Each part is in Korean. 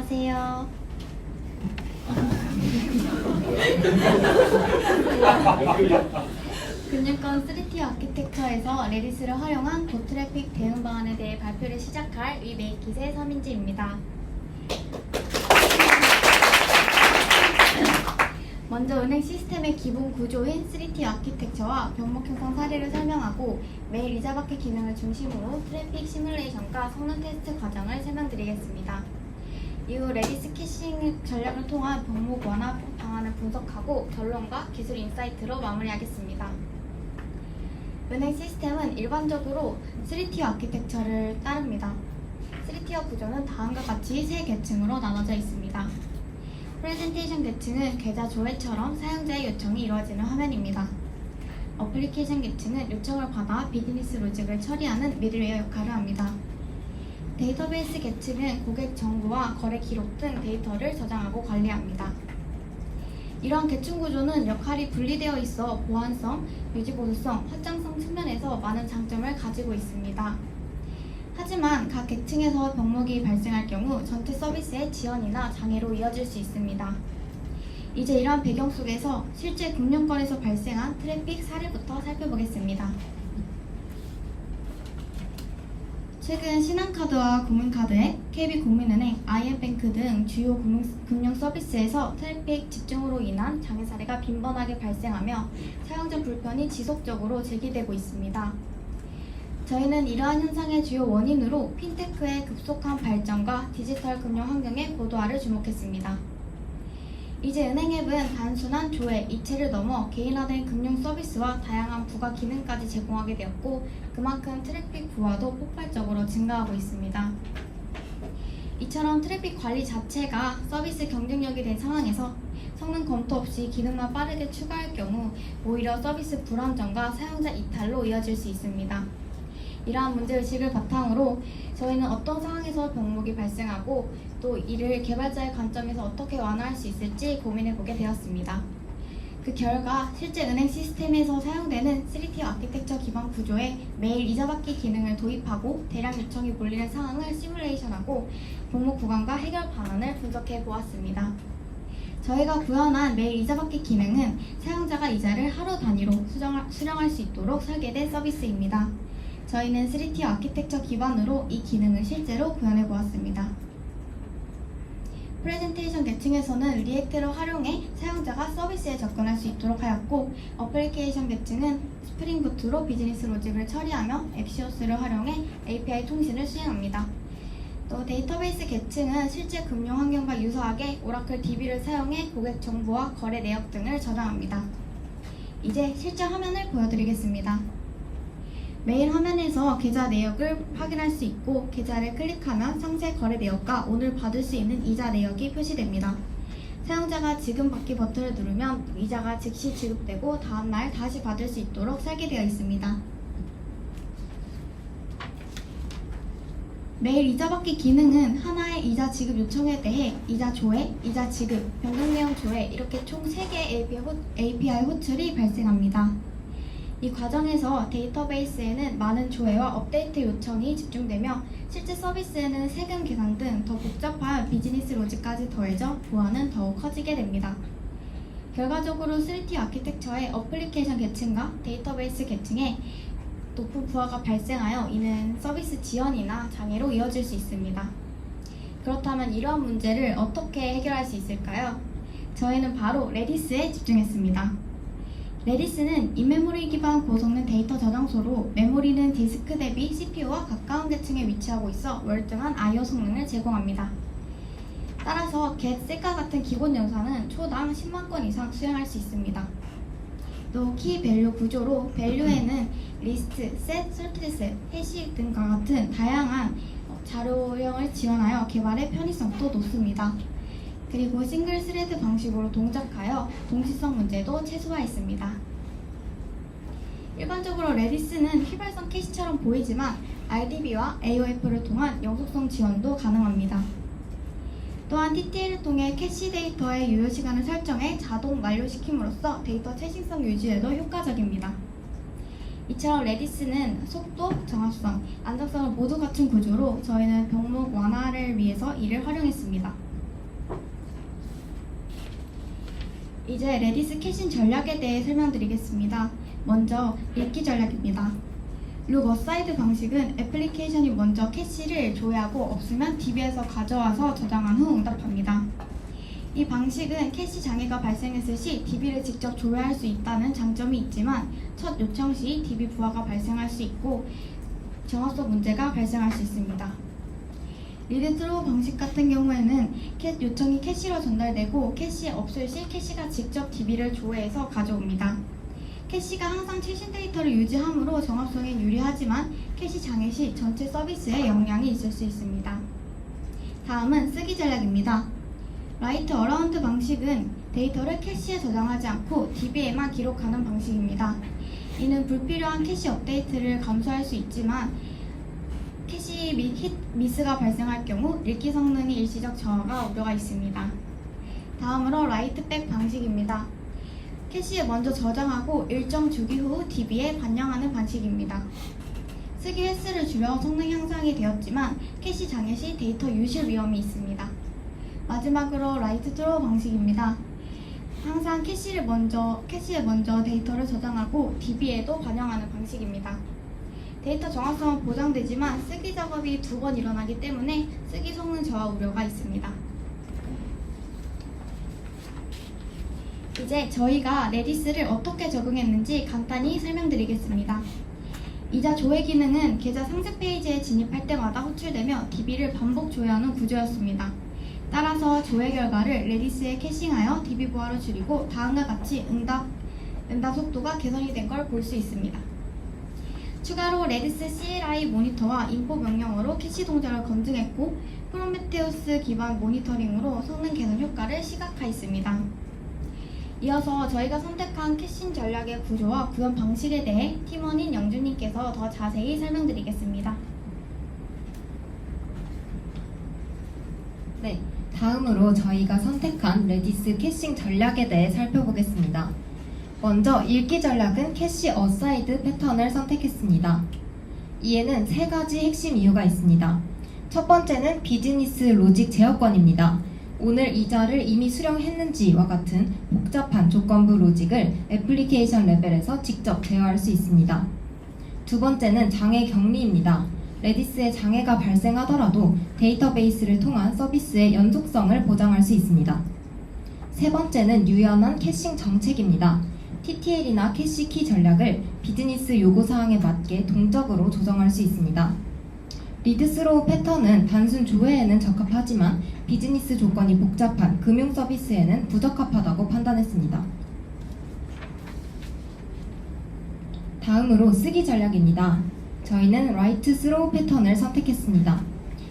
안녕하세요. 금융권 3T 아키텍처에서 레디스를 활용한 고트래픽 대응 방안에 대해 발표를 시작할 위메이킷의 서민지입니다. 먼저 은행 시스템의 기본 구조인 3T 아키텍처와 병목 형성 사례를 설명하고 매일 이자받기 기능을 중심으로 트래픽 시뮬레이션과 성능 테스트 과정을 설명드리겠습니다. 이후 레디스 캐싱 전략을 통한 병목 완화 방안을 분석하고 결론과 기술 인사이트로 마무리하겠습니다. 은행 시스템은 일반적으로 3티어 아키텍처를 따릅니다. 3티어 구조는 다음과 같이 세 계층으로 나눠져 있습니다. 프레젠테이션 계층은 계좌 조회처럼 사용자의 요청이 이루어지는 화면입니다. 어플리케이션 계층은 요청을 받아 비즈니스 로직을 처리하는 미들웨어 역할을 합니다. 데이터베이스 계층은 고객 정보와 거래 기록 등 데이터를 저장하고 관리합니다. 이러한 계층 구조는 역할이 분리되어 있어 보안성, 유지보수성, 확장성 측면에서 많은 장점을 가지고 있습니다. 하지만 각 계층에서 병목이 발생할 경우 전체 서비스의 지연이나 장애로 이어질 수 있습니다. 이제 이러한 배경 속에서 실제 금융권에서 발생한 트래픽 사례부터 살펴보겠습니다. 최근 신한카드와 국민카드에 KB국민은행, IM뱅크 등 주요 금융, 금융 서비스에서 트래픽 집중으로 인한 장애 사례가 빈번하게 발생하며 사용자 불편이 지속적으로 제기되고 있습니다. 저희는 이러한 현상의 주요 원인으로 핀테크의 급속한 발전과 디지털 금융 환경의 고도화를 주목했습니다. 이제 은행 앱은 단순한 조회, 이체를 넘어 개인화된 금융 서비스와 다양한 부가 기능까지 제공하게 되었고 그만큼 트래픽 부하도 폭발적으로 증가하고 있습니다. 이처럼 트래픽 관리 자체가 서비스 경쟁력이 된 상황에서 성능 검토 없이 기능만 빠르게 추가할 경우 오히려 서비스 불안정과 사용자 이탈로 이어질 수 있습니다. 이러한 문제의식을 바탕으로 저희는 어떤 상황에서 병목이 발생하고 또 이를 개발자의 관점에서 어떻게 완화할 수 있을지 고민해 보게 되었습니다. 그 결과 실제 은행 시스템에서 사용되는 3T 아키텍처 기반 구조에 매일 이자받기 기능을 도입하고 대량 요청이 몰리는 상황을 시뮬레이션하고 병목 구간과 해결 방안을 분석해 보았습니다. 저희가 구현한 매일 이자받기 기능은 사용자가 이자를 하루 단위로 수정할, 수령할 수 있도록 설계된 서비스입니다. 저희는 3T 아키텍처 기반으로 이 기능을 실제로 구현해 보았습니다. 프레젠테이션 계층에서는 리액트를 활용해 사용자가 서비스에 접근할 수 있도록 하였고 어플리케이션 계층은 스프링부트로 비즈니스 로직을 처리하며 엑시오스를 활용해 API 통신을 수행합니다. 또 데이터베이스 계층은 실제 금융 환경과 유사하게 오라클 DB를 사용해 고객 정보와 거래 내역 등을 저장합니다. 이제 실제 화면을 보여드리겠습니다. 메일 화면에서 계좌 내역을 확인할 수 있고 계좌를 클릭하면 상세 거래 내역과 오늘 받을 수 있는 이자 내역이 표시됩니다. 사용자가 지금 받기 버튼을 누르면 이자가 즉시 지급되고 다음날 다시 받을 수 있도록 설계되어 있습니다. 매일 이자 받기 기능은 하나의 이자 지급 요청에 대해 이자 조회, 이자 지급, 변경 내용 조회 이렇게 총 3개의 API 호출이 발생합니다. 이 과정에서 데이터베이스에는 많은 조회와 업데이트 요청이 집중되며 실제 서비스에는 세금 계산 등 더 복잡한 비즈니스 로직까지 더해져 보안은 더욱 커지게 됩니다. 결과적으로 3T 아키텍처의 어플리케이션 계층과 데이터베이스 계층에 높은 부하가 발생하여 이는 서비스 지연이나 장애로 이어질 수 있습니다. 그렇다면 이러한 문제를 어떻게 해결할 수 있을까요? 저희는 바로 레디스에 집중했습니다. 레디스는 인메모리 기반 고성능 데이터 저장소로 메모리는 디스크 대비 CPU와 가까운 계층에 위치하고 있어 월등한 I/O 성능을 제공합니다. 따라서 get, set과 같은 기본 영상은 초당 10만 건 이상 수행할 수 있습니다. 또 키 밸류 구조로 밸류에는 리스트, sorted set, 해시 등과 같은 다양한 자료형을 지원하여 개발의 편의성도 높습니다. 그리고 싱글 스레드 방식으로 동작하여 동시성 문제도 최소화했습니다. 일반적으로 레디스는 휘발성 캐시처럼 보이지만 RDB와 AOF를 통한 영속성 지원도 가능합니다. 또한 TTL을 통해 캐시 데이터의 유효 시간을 설정해 자동 완료시킴으로써 데이터 최신성 유지에도 효과적입니다. 이처럼 레디스는 속도, 정합성, 안정성을 모두 갖춘 구조로 저희는 병목 완화를 위해서 이를 활용했습니다. 이제 레디스 캐신 전략에 대해 설명드리겠습니다. 먼저 읽기 전략입니다. 룩 어사이드 방식은 애플리케이션이 먼저 캐시를 조회하고 없으면 DB에서 가져와서 저장한 후 응답합니다. 이 방식은 캐시 장애가 발생했을 시 DB를 직접 조회할 수 있다는 장점이 있지만 첫 요청 시 DB 부하가 발생할 수 있고 정확성 문제가 발생할 수 있습니다. 리드스로 방식 같은 경우에는 캐- 요청이 캐시로 전달되고 캐시에 없을 시 캐시가 직접 DB를 조회해서 가져옵니다. 캐시가 항상 최신 데이터를 유지하므로 정합성에 유리하지만 캐시 장애 시 전체 서비스에 영향이 있을 수 있습니다. 다음은 쓰기 전략입니다. 라이트 어라운드 방식은 데이터를 캐시에 저장하지 않고 DB에만 기록하는 방식입니다. 이는 불필요한 캐시 업데이트를 감소할 수 있지만 캐시 미, 힛 미스가 발생할 경우 읽기 성능이 일시적 저하가 우려가 있습니다. 다음으로 라이트백 방식입니다. 캐시에 먼저 저장하고 일정 주기 후 DB에 반영하는 방식입니다. 쓰기 횟수를 줄여 성능 향상이 되었지만 캐시 장애 시 데이터 유실 위험이 있습니다. 마지막으로 라이트 드로우 방식입니다. 항상 캐시를 먼저 캐시에 먼저 데이터를 저장하고 DB에도 반영하는 방식입니다. 데이터 정확성은 보장되지만 쓰기 작업이 두 번 일어나기 때문에 쓰기 성능 저하 우려가 있습니다. 이제 저희가 레디스를 어떻게 적용했는지 간단히 설명드리겠습니다. 이자 조회 기능은 계좌 상세 페이지에 진입할 때마다 호출되며 DB를 반복 조회하는 구조였습니다. 따라서 조회 결과를 레디스에 캐싱하여 DB 부하로 줄이고 다음과 같이 응답, 응답 속도가 개선이 된 걸 볼 수 있습니다. 추가로 레디스 CLI 모니터와 인포 명령어로 캐시 동작을 검증했고 프로메테우스 기반 모니터링으로 성능 개선 효과를 시각화했습니다. 이어서 저희가 선택한 캐싱 전략의 구조와 구현 방식에 대해 팀원인 영준님께서 더 자세히 설명드리겠습니다. 네, 다음으로 저희가 선택한 레디스 캐싱 전략에 대해 살펴보겠습니다. 먼저 읽기 전략은 캐시 어사이드 패턴을 선택했습니다. 이에는 세 가지 핵심 이유가 있습니다. 첫 번째는 비즈니스 로직 제어권입니다. 오늘 이자를 이미 수령했는지와 같은 복잡한 조건부 로직을 애플리케이션 레벨에서 직접 제어할 수 있습니다. 두 번째는 장애 격리입니다. 레디스에 장애가 발생하더라도 데이터베이스를 통한 서비스의 연속성을 보장할 수 있습니다. 세 번째는 유연한 캐싱 정책입니다. TTL이나 캐시키 전략을 비즈니스 요구 사항에 맞게 동적으로 조정할 수 있습니다. 리드스로우 패턴은 단순 조회에는 적합하지만 비즈니스 조건이 복잡한 금융 서비스에는 부적합하다고 판단했습니다. 다음으로 쓰기 전략입니다. 저희는 라이트 스로우 패턴을 선택했습니다.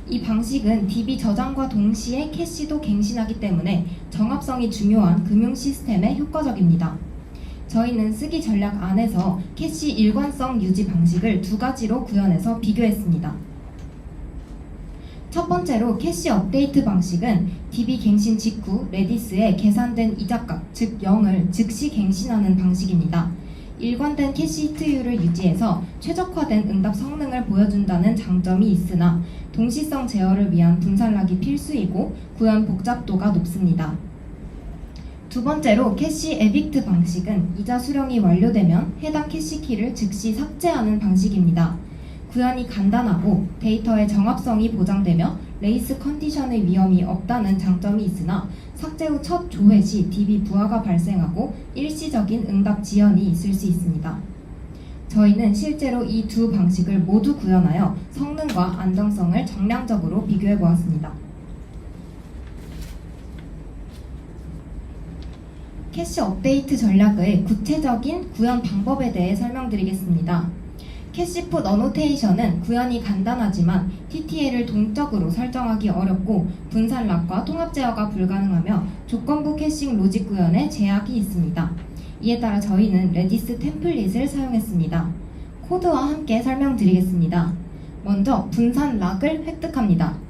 이 방식은 DB 저장과 동시에 캐시도 갱신하기 때문에 정합성이 중요한 금융 시스템에 효과적입니다. 저희는 쓰기 전략 안에서 캐시 일관성 유지 방식을 두 가지로 구현해서 비교했습니다. 첫 번째로 캐시 업데이트 방식은 DB 갱신 직후 레디스에 계산된 이자값, 즉 0을 즉시 갱신하는 방식입니다. 일관된 캐시 히트율을 유지해서 최적화된 응답 성능을 보여준다는 장점이 있으나 동시성 제어를 위한 분산락이 필수이고 구현 복잡도가 높습니다. 두 번째로 캐시 에빅트 방식은 이자 수령이 완료되면 해당 캐시 키를 즉시 삭제하는 방식입니다. 구현이 간단하고 데이터의 정합성이 보장되며 레이스 컨디션의 위험이 없다는 장점이 있으나 삭제 후 첫 조회 시 DB 부하가 발생하고 일시적인 응답 지연이 있을 수 있습니다. 저희는 실제로 이 두 방식을 모두 구현하여 성능과 안정성을 정량적으로 비교해 보았습니다. 캐시 업데이트 전략의 구체적인 구현 방법에 대해 설명드리겠습니다. 캐시풋 어노테이션은 구현이 간단하지만 TTL을 동적으로 설정하기 어렵고 분산락과 통합 제어가 불가능하며 조건부 캐싱 로직 구현에 제약이 있습니다. 이에 따라 저희는 레디스 템플릿을 사용했습니다. 코드와 함께 설명드리겠습니다. 먼저 분산락을 획득합니다.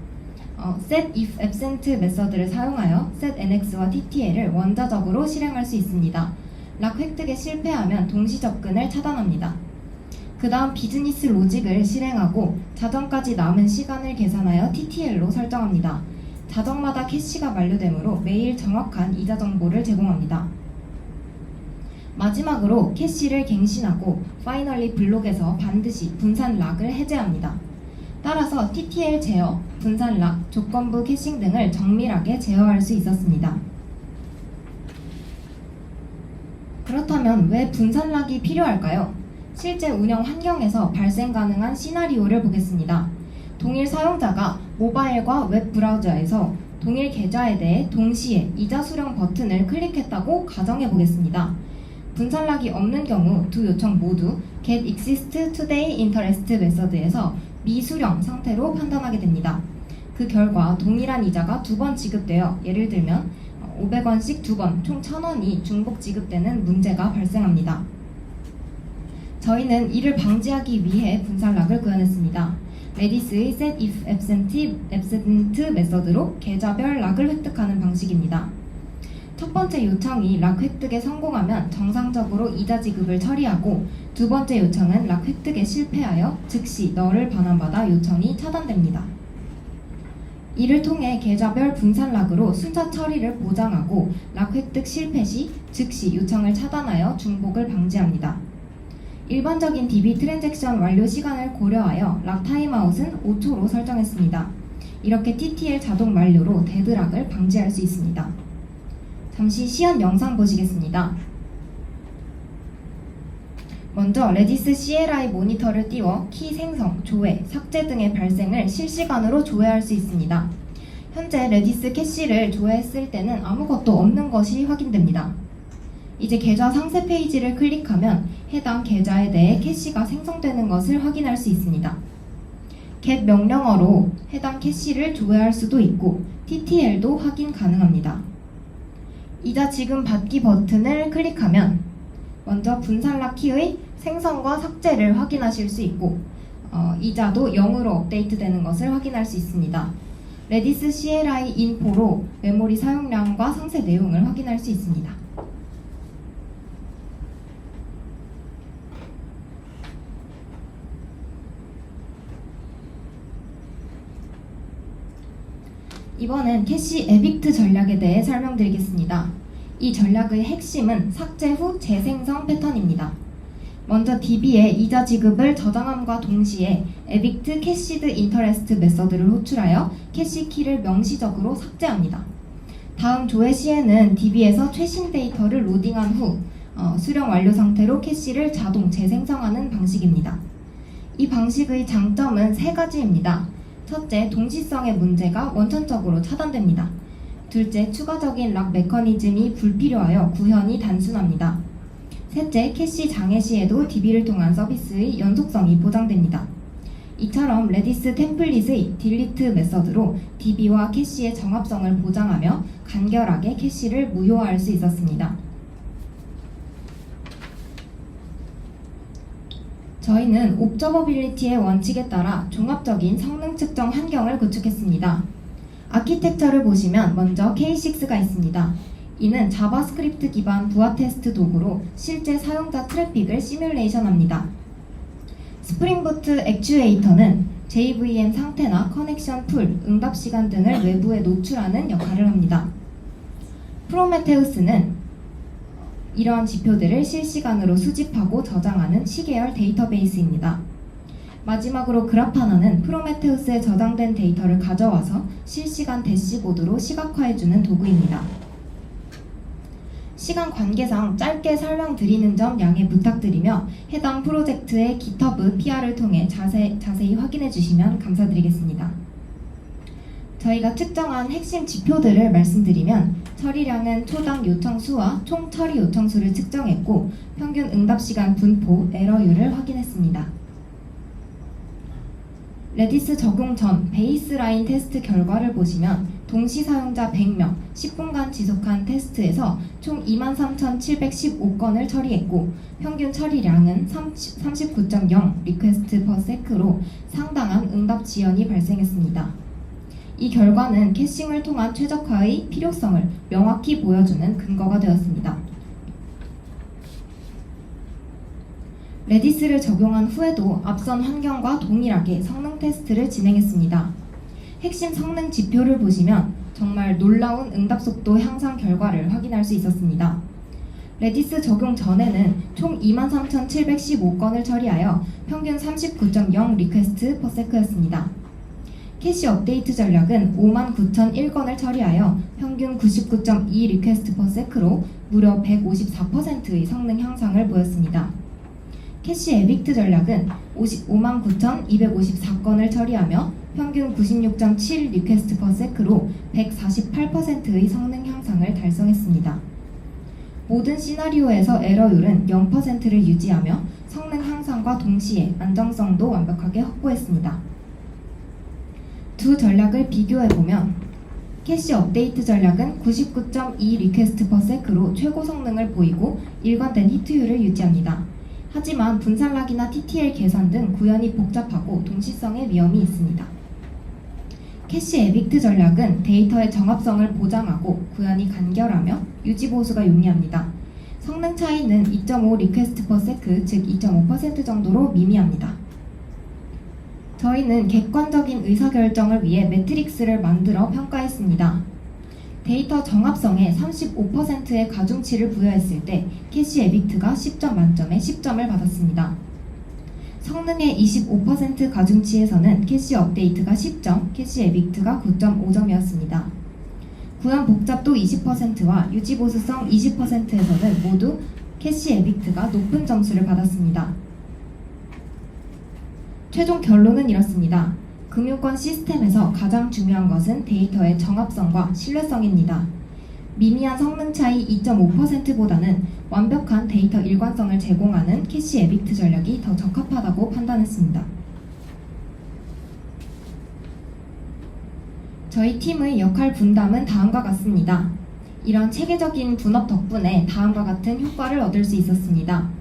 어, set if absent 메서드를 사용하여 set nx와 ttl을 원자적으로 실행할 수 있습니다. 락 획득에 실패하면 동시 접근을 차단합니다. 그 다음 비즈니스 로직을 실행하고 자정까지 남은 시간을 계산하여 TTL로 설정합니다. 자정마다 캐시가 만료되므로 매일 정확한 이자 정보를 제공합니다. 마지막으로 캐시를 갱신하고 파이널리 블록에서 반드시 분산 락을 해제합니다. 따라서 TTL 제어, 분산 락, 조건부 캐싱 등을 정밀하게 제어할 수 있었습니다. 그렇다면 왜 분산 락이 필요할까요? 실제 운영 환경에서 발생 가능한 시나리오를 보겠습니다. 동일 사용자가 모바일과 웹 브라우저에서 동일 계좌에 대해 동시에 이자 수령 버튼을 클릭했다고 가정해 보겠습니다. 분산락이 없는 경우 두 요청 모두 get exist today interest 메서드에서 미수령 상태로 판단하게 됩니다. 그 결과 동일한 이자가 두 번 지급되어 예를 들면 500원씩 두 번 총 1000원이 중복 지급되는 문제가 발생합니다. 저희는 이를 방지하기 위해 분산락을 구현했습니다. 레디스의 set if absent, absent 메서드로 계좌별 락을 획득하는 방식입니다. 첫 번째 요청이 락 획득에 성공하면 정상적으로 이자 지급을 처리하고 두 번째 요청은 락 획득에 실패하여 즉시 너를 반환받아 요청이 차단됩니다. 이를 통해 계좌별 분산 락으로 순차 처리를 보장하고 락 획득 실패 시 즉시 요청을 차단하여 중복을 방지합니다. 일반적인 DB 트랜잭션 완료 시간을 고려하여 락 타임아웃은 5초로 설정했습니다. 이렇게 TTL 자동 만료로 데드락을 방지할 수 있습니다. 잠시 시연 영상 보시겠습니다. 먼저 레디스 CLI 모니터를 띄워 키 생성, 조회, 삭제 등의 발생을 실시간으로 조회할 수 있습니다. 현재 레디스 캐시를 조회했을 때는 아무것도 없는 것이 확인됩니다. 이제 계좌 상세 페이지를 클릭하면 해당 계좌에 대해 캐시가 생성되는 것을 확인할 수 있습니다. get 명령어로 해당 캐시를 조회할 수도 있고 TTL도 확인 가능합니다. 이자 지금 받기 버튼을 클릭하면 먼저 분산락 키의 생성과 삭제를 확인하실 수 있고 어, 이자도 0으로 업데이트되는 것을 확인할 수 있습니다. 레디스 CLI 인포로 메모리 사용량과 상세 내용을 확인할 수 있습니다. 이번엔 캐시 에빅트 전략에 대해 설명드리겠습니다. 이 전략의 핵심은 삭제 후 재생성 패턴입니다. 먼저 DB에 이자 지급을 저장함과 동시에 에빅트 캐시드 인터레스트 메서드를 호출하여 캐시 키를 명시적으로 삭제합니다. 다음 조회 시에는 DB에서 최신 데이터를 로딩한 후 어, 수령 완료 상태로 캐시를 자동 재생성하는 방식입니다. 이 방식의 장점은 세 가지입니다. 첫째, 동시성의 문제가 원천적으로 차단됩니다. 둘째, 추가적인 락 메커니즘이 불필요하여 구현이 단순합니다. 셋째, 캐시 장애 시에도 DB를 통한 서비스의 연속성이 보장됩니다. 이처럼 레디스 템플릿의 딜리트 메서드로 DB와 캐시의 정합성을 보장하며 간결하게 캐시를 무효화할 수 있었습니다. 저희는 옵저버빌리티의 원칙에 따라 종합적인 성능 측정 환경을 구축했습니다. 아키텍처를 보시면 먼저 K6가 있습니다. 이는 자바스크립트 기반 부하 테스트 도구로 실제 사용자 트래픽을 시뮬레이션합니다. 스프링부트 액추에이터는 JVM 상태나 커넥션 풀, 응답 시간 등을 외부에 노출하는 역할을 합니다. 프로메테우스는 이러한 지표들을 실시간으로 수집하고 저장하는 시계열 데이터베이스입니다. 마지막으로 그라파나는 프로메테우스에 저장된 데이터를 가져와서 실시간 대시보드로 시각화해주는 도구입니다. 시간 관계상 짧게 설명드리는 점 양해 부탁드리며 해당 프로젝트의 GitHub PR을 통해 자세, 자세히 확인해 주시면 감사드리겠습니다. 저희가 측정한 핵심 지표들을 말씀드리면 처리량은 초당 요청 수와 총 처리 요청 수를 측정했고 평균 응답 시간 분포 에러율을 확인했습니다. 레디스 적용 전 베이스라인 테스트 결과를 보시면 동시 사용자 100명 10분간 지속한 테스트에서 총 23,715건을 처리했고 평균 처리량은 39.0 리퀘스트 퍼 세크로 상당한 응답 지연이 발생했습니다. 이 결과는 캐싱을 통한 최적화의 필요성을 명확히 보여주는 근거가 되었습니다. 레디스를 적용한 후에도 앞선 환경과 동일하게 성능 테스트를 진행했습니다. 핵심 성능 지표를 보시면 정말 놀라운 응답 속도 향상 결과를 확인할 수 있었습니다. 레디스 적용 전에는 총 23,715건을 처리하여 평균 39.0 리퀘스트 퍼 세크였습니다. 캐시 업데이트 전략은 59,001건을 처리하여 평균 99.2 리퀘스트 퍼 세크로 무려 154%의 성능 향상을 보였습니다. 캐시 에빅트 전략은 59,254건을 처리하며 평균 96.7 리퀘스트 퍼 세크로 148%의 성능 향상을 달성했습니다. 모든 시나리오에서 에러율은 0%를 유지하며 성능 향상과 동시에 안정성도 완벽하게 확보했습니다. 두 전략을 비교해보면 캐시 업데이트 전략은 99.2 리퀘스트 퍼 세크로 최고 성능을 보이고 일관된 히트율을 유지합니다. 하지만 분산락이나 TTL 계산 등 구현이 복잡하고 동시성의 위험이 있습니다. 캐시 에빅트 전략은 데이터의 정합성을 보장하고 구현이 간결하며 유지 보수가 용이합니다. 성능 차이는 2.5 리퀘스트 퍼 세크 즉2.5% 정도로 미미합니다. 저희는 객관적인 의사결정을 위해 매트릭스를 만들어 평가했습니다. 데이터 정합성에 35%의 가중치를 부여했을 때 캐시 에빅트가 10점 만점에 10점을 받았습니다. 성능의 25% 가중치에서는 캐시 업데이트가 10점, 캐시 에빅트가 9.5점이었습니다. 구현 복잡도 20%와 유지 보수성 20%에서는 모두 캐시 에빅트가 높은 점수를 받았습니다. 최종 결론은 이렇습니다. 금융권 시스템에서 가장 중요한 것은 데이터의 정합성과 신뢰성입니다. 미미한 성능 차이 2.5%보다는 완벽한 데이터 일관성을 제공하는 캐시 에빅트 전략이 더 적합하다고 판단했습니다. 저희 팀의 역할 분담은 다음과 같습니다. 이런 체계적인 분업 덕분에 다음과 같은 효과를 얻을 수 있었습니다.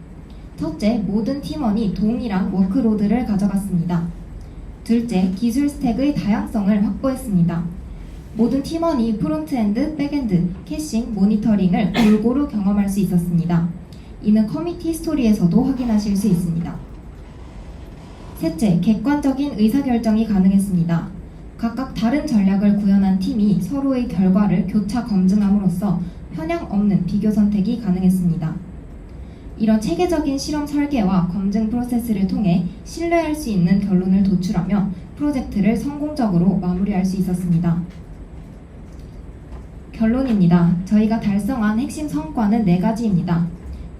첫째, 모든 팀원이 동일한 워크로드를 가져갔습니다. 둘째, 기술 스택의 다양성을 확보했습니다. 모든 팀원이 프론트엔드, 백엔드, 캐싱, 모니터링을 골고루 경험할 수 있었습니다. 이는 커미티 스토리에서도 확인하실 수 있습니다. 셋째, 객관적인 의사결정이 가능했습니다. 각각 다른 전략을 구현한 팀이 서로의 결과를 교차 검증함으로써 편향 없는 비교 선택이 가능했습니다. 이런 체계적인 실험 설계와 검증 프로세스를 통해 신뢰할 수 있는 결론을 도출하며 프로젝트를 성공적으로 마무리할 수 있었습니다. 결론입니다. 저희가 달성한 핵심 성과는 네 가지입니다.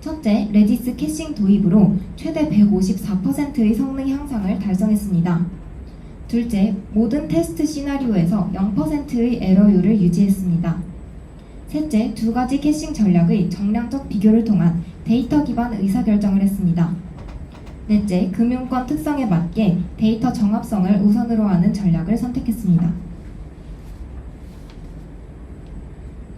첫째, 레디스 캐싱 도입으로 최대 154%의 성능 향상을 달성했습니다. 둘째, 모든 테스트 시나리오에서 0%의 에러율을 유지했습니다. 셋째, 두 가지 캐싱 전략의 정량적 비교를 통한 데이터 기반 의사결정을 했습니다. 넷째, 금융권 특성에 맞게 데이터 정합성을 우선으로 하는 전략을 선택했습니다.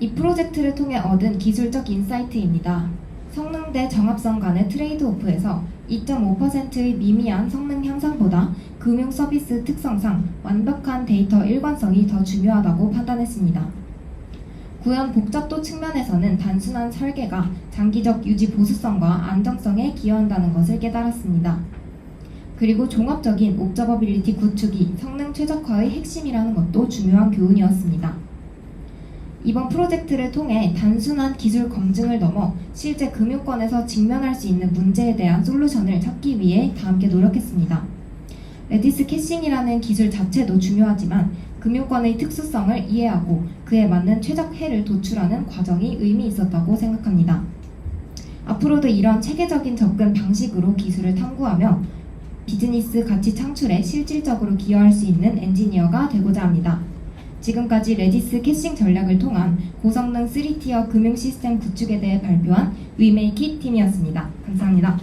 이 프로젝트를 통해 얻은 기술적 인사이트입니다. 성능 대 정합성 간의 트레이드 오프에서 2.5%의 미미한 성능 향상보다 금융 서비스 특성상 완벽한 데이터 일관성이 더 중요하다고 판단했습니다. 구현 복잡도 측면에서는 단순한 설계가 장기적 유지 보수성과 안정성에 기여한다는 것을 깨달았습니다. 그리고 종합적인 옵저버빌리티 구축이 성능 최적화의 핵심이라는 것도 중요한 교훈이었습니다. 이번 프로젝트를 통해 단순한 기술 검증을 넘어 실제 금융권에서 직면할 수 있는 문제에 대한 솔루션을 찾기 위해 다 함께 노력했습니다. 레디스 캐싱이라는 기술 자체도 중요하지만 금융권의 특수성을 이해하고 그에 맞는 최적 해를 도출하는 과정이 의미 있었다고 생각합니다. 앞으로도 이런 체계적인 접근 방식으로 기술을 탐구하며 비즈니스 가치 창출에 실질적으로 기여할 수 있는 엔지니어가 되고자 합니다. 지금까지 레디스 캐싱 전략을 통한 고성능 3티어 금융 시스템 구축에 대해 발표한 위메이키 팀이었습니다. 감사합니다.